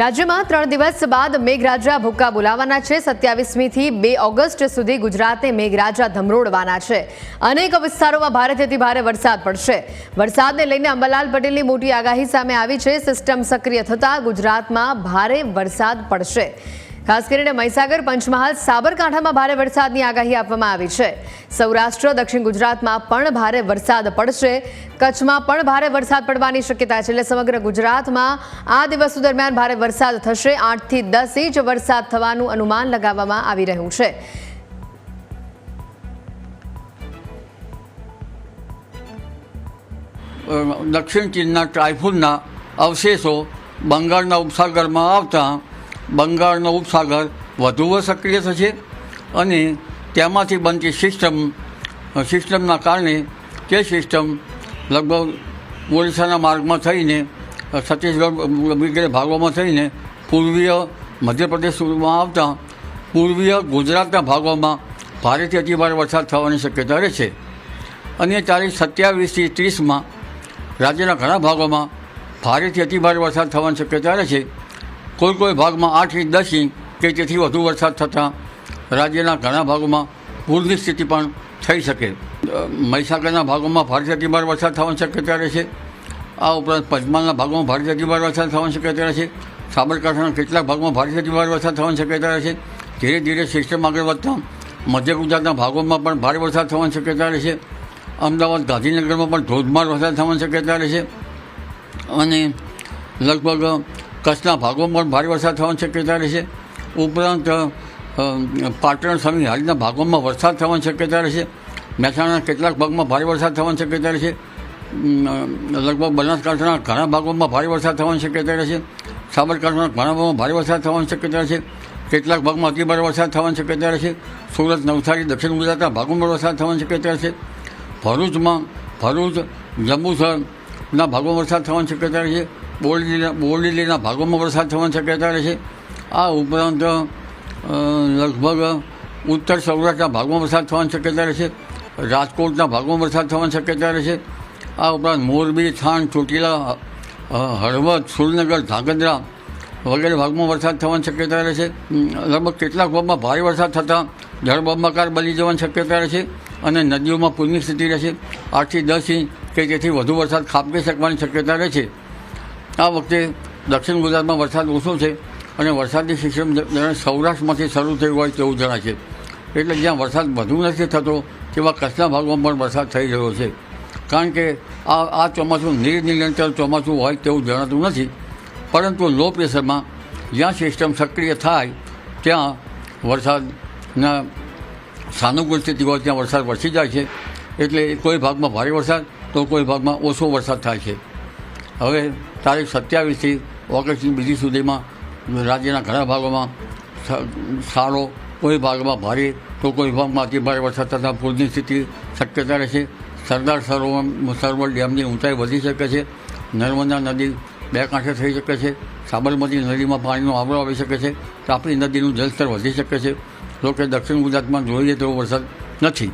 રાજ્યમાં ત્રણ દિવસ બાદ મેઘરાજા ભૂક્કા બોલાવાના છે. સત્યાવીસમીથી બે ઓગસ્ટ સુધી ગુજરાતે મેઘરાજા ધમરોડવાના છે. અનેક વિસ્તારોમાં ભારેથી ભારે વરસાદ પડશે. વરસાદને લઈને અંબાલાલ પટેલની મોટી આગાહી સામે આવી છે. સિસ્ટમ સક્રિય થતાં ગુજરાતમાં ભારે વરસાદ પડશે. ખાસ કરીને મહીસાગર, પંચમહાલ, સાબરકાંઠામાં ભારે વરસાદની આગાહી આપવામાં આવી છે. સૌરાષ્ટ્ર, દક્ષિણ ગુજરાતમાં પણ ભારે વરસાદ પડશે. કચ્છમાં પણ ભારે વરસાદ પડવાની શક્યતા છે. એટલે સમગ્ર ગુજરાતમાં આ દિવસો દરમિયાન ભારે વરસાદ થશે. આઠથી દસ ઇંચ વરસાદ થવાનું અનુમાન લગાવવામાં આવી રહ્યું છે. દક્ષિણ ચીનના ટાઇફૂનના અવશેષો બંગાળના ઉપસાગરમાં આવતા બંગાળનો ઉપસાગર વધુ સક્રિય થશે અને તેમાંથી બનતી સિસ્ટમ સિસ્ટમના કારણે તે સિસ્ટમ લગભગ ઓડિશાના માર્ગમાં થઈને છત્તીસગઢ વગેરે ભાગોમાં થઈને પૂર્વીય મધ્યપ્રદેશમાં આવતા પૂર્વીય ગુજરાતના ભાગોમાં ભારેથી અતિભારે વરસાદ થવાની શક્યતા રહે છે. અને તારીખ સત્યાવીસથી ત્રીસમાં રાજ્યના ઘણા ભાગોમાં ભારેથી અતિભારે વરસાદ થવાની શક્યતા રહે છે. કોઈ કોઈ ભાગમાં આઠ ઇંચ દસ ઇંચ કે તેથી વધુ વરસાદ થતાં રાજ્યના ઘણા ભાગોમાં પૂરની સ્થિતિ પણ થઈ શકે. મહિસાગરના ભાગોમાં ભારે અતિભારે વરસાદ થવાની શક્યતા રહે છે. આ ઉપરાંત પંચમહાલના ભાગોમાં ભારે અતિભારે વરસાદ થવાની શક્યતા રહે છે. સાબરકાંઠાના કેટલાક ભાગમાં ભારે અતિભારે વરસાદ થવાની શક્યતા રહે છે. ધીરે ધીરે સિસ્ટમ આગળ વધતા મધ્ય ગુજરાતના ભાગોમાં પણ ભારે વરસાદ થવાની શક્યતા રહે છે. અમદાવાદ ગાંધીનગરમાં પણ ધોધમાર વરસાદ થવાની શક્યતા રહે છે. અને લગભગ કચ્છના ભાગોમાં પણ ભારે વરસાદ થવાની શક્યતા રહેશે ઉપરાંત પાટણ સમી હાલના ભાગોમાં વરસાદ થવાની શક્યતા રહેશે મહેસાણાના કેટલાક ભાગમાં ભારે વરસાદ થવાની શક્યતા રહેશે લગભગ બનાસકાંઠાના ઘણા ભાગોમાં ભારે વરસાદ થવાની શક્યતા રહેશે સાબરકાંઠાના ઘણા ભાગમાં ભારે વરસાદ થવાની શક્યતા રહેશે કેટલાક ભાગમાં અતિભારે વરસાદ થવાની શક્યતા રહેશે સુરત, નવસારી, દક્ષિણ ગુજરાતના ભાગોમાં વરસાદ થવાની શક્યતા રહેશે ભરૂચમાં ભરૂચ, જંબુસરના ભાગોમાં વરસાદ થવાની શક્યતા રહે છે. બોરડીના બોરડીના ભાગોમાં વરસાદ થવાની શક્યતા રહે છે. આ ઉપરાંત લગભગ ઉત્તર સૌરાષ્ટ્રના ભાગમાં વરસાદ થવાની શક્યતા રહે છે. રાજકોટના ભાગમાં વરસાદ થવાની શક્યતા રહે છે. આ ઉપરાંત મોરબી થાણ ચોટીલા હળવદ સુરનગર ધાંગધ્રા વગેરે ભાગમાં વરસાદ થવાની શક્યતા રહે છે. લગભગ કેટલાક ભાગમાં ભારે વરસાદ થતાં જળબંબાકાર બની જવાની શક્યતા રહે છે અને નદીઓમાં પૂરની સ્થિતિ રહેશે આઠથી દસ ઇંચ કે તેથી વધુ વરસાદ ખાબકી શકવાની શક્યતા રહે છે. આ વખતે દક્ષિણ ગુજરાતમાં વરસાદ ઓછો છે અને વરસાદની સિસ્ટમ સૌરાષ્ટ્રમાંથી શરૂ થઈ હોય તેવું જણાય છે. એટલે જ્યાં વરસાદ વધુ નથી થતો, તેવા કચ્છના ભાગમાં પણ વરસાદ થઈ રહ્યો છે. કારણ કે આ આ ચોમાસું નિર્નિરંતર ચોમાસું હોય તેવું જણાતું નથી. પરંતુ લો પ્રેશરમાં જ્યાં સિસ્ટમ સક્રિય થાય, ત્યાં વરસાદના સાનુકૂળ સ્થિતિ હોય, ત્યાં વરસાદ વરસી જાય છે. એટલે કોઈ ભાગમાં ભારે વરસાદ, તો કોઈ ભાગમાં ઓછો વરસાદ થાય છે. હવે તારીખ સત્યાવીસથી ઓગસ્ટની બીજી સુધીમાં રાજ્યના ઘણા ભાગોમાં સારો કોઈ ભાગમાં ભારે તો કોઈ ભાગમાં અતિભારે વરસાદ થતાં પૂરની સ્થિતિ શક્યતા રહેશે. સરદાર સરોવર સરોવર ડેમની ઊંચાઈ વધી શકે છે. નર્મદા નદી બે કાંઠે થઈ શકે છે. સાબરમતી નદીમાં પાણીનો આવરો આવી શકે છે. તાપી નદીનું જળસ્તર વધી શકે છે. જોકે દક્ષિણ ગુજરાતમાં જોઈએ તેવો વરસાદ નથી.